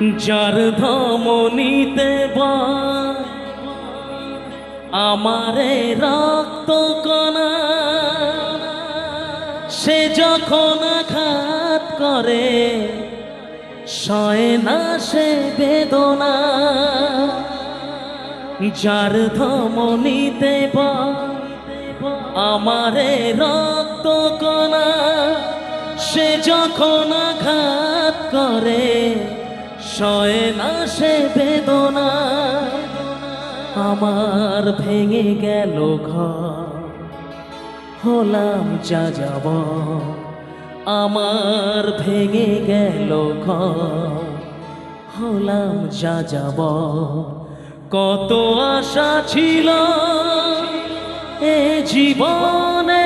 যার ধমনীতে আমারে রক্ত কণা। সে যখন আঘাত করে, সয় না সে বেদনা। যার ধমনীতে আমারে রক্ত কণা। সে যখন আঘাত করে সয় না, সে বেদনা আমার ভেঙে গেল ঘর। হলাম যা যাব, আমার ভেঙে গেল ঘর। হলাম যা যাব, কত আশা ছিল, এ জীবনে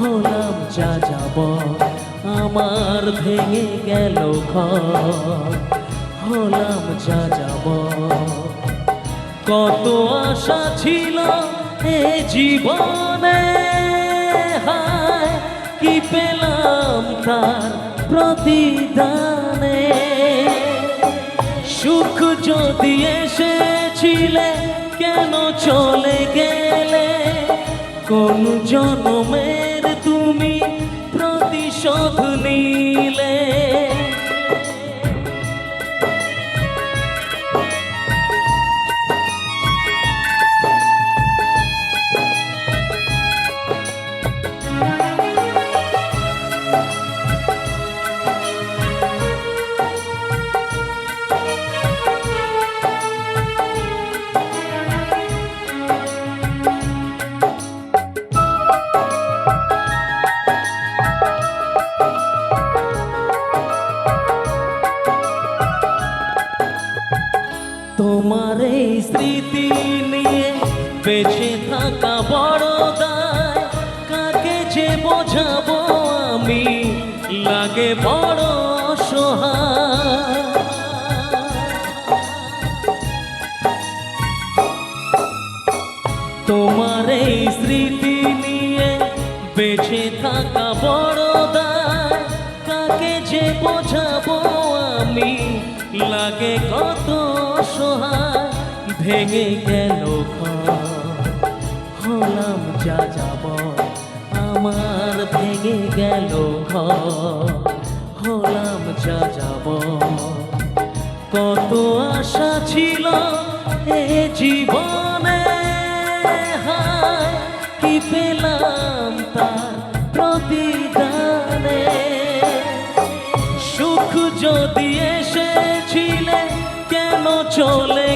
হলাম যা যাব। আমার ভেঙে গেল ঘর। হলাম যা যাব। কত আশা ছিল এ জীবনে। কি পেলাম তার প্রতিদানে? সুখ যদি এসেছিলে, কেন চলে গেলে? কোন জনমের তুমি প্রতিশোধ নিলে। স্মৃতি নিয়ে বেঁচে থাকা বড় দায়, কাকে যে বোঝাবো আমি? লাগে বড় অসহায়। তোমার এই স্মৃতি নিয়ে বেঁচে থাকা বড় দায়, কাকে যে বোঝাবো আমি? লাগে কত ভেঙে গেল হলাম যা যাব আমার ভেঙে গেল হলাম যা যাব কত আশা ছিল এ জীবনে। কি পেলাম তার প্রতিদানে। সুখ যদি এসেছিলে, কেন চলে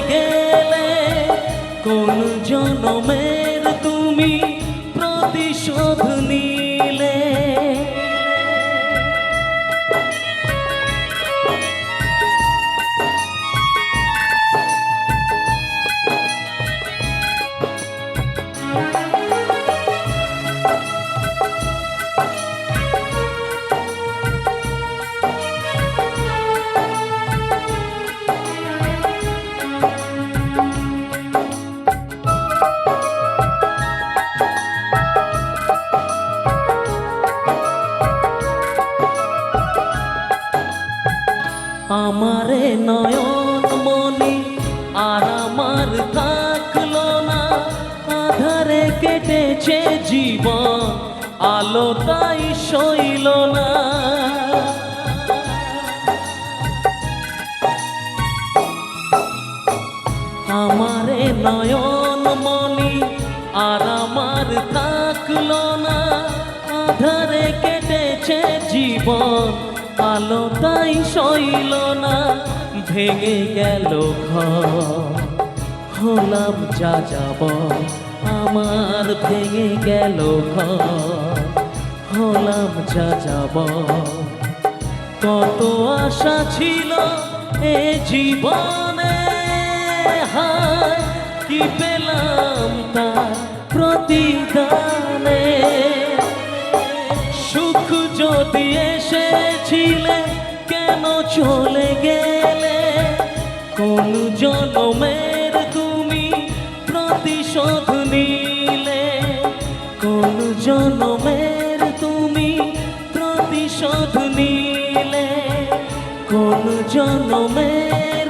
জনমের তুমি প্রতিশোধ নিলে নয়ন মনি, আর আমার থাকল না। আধারে কেটেছে জীবন আলো তাই সইল না। আমারে নয়ন মনি, আর আমার থাকল না। আধারে কেটে জীবন আলো তাই সইল না। ভেঙে গেল ঘর। হলাম যা যাব, আমার ভেঙে গেল ঘর। হলাম যা যাব, কত আশা ছিল এ জীবনে। কি পেলাম তার প্রতিদানে। সুখ যদি এসেছিলে, কেন চলে গেলে কোন জন্মের তুমি প্রতিশোধ নিলে। কোন জন্মের তুমি প্রতিশোধ নিলে। কোন জনমের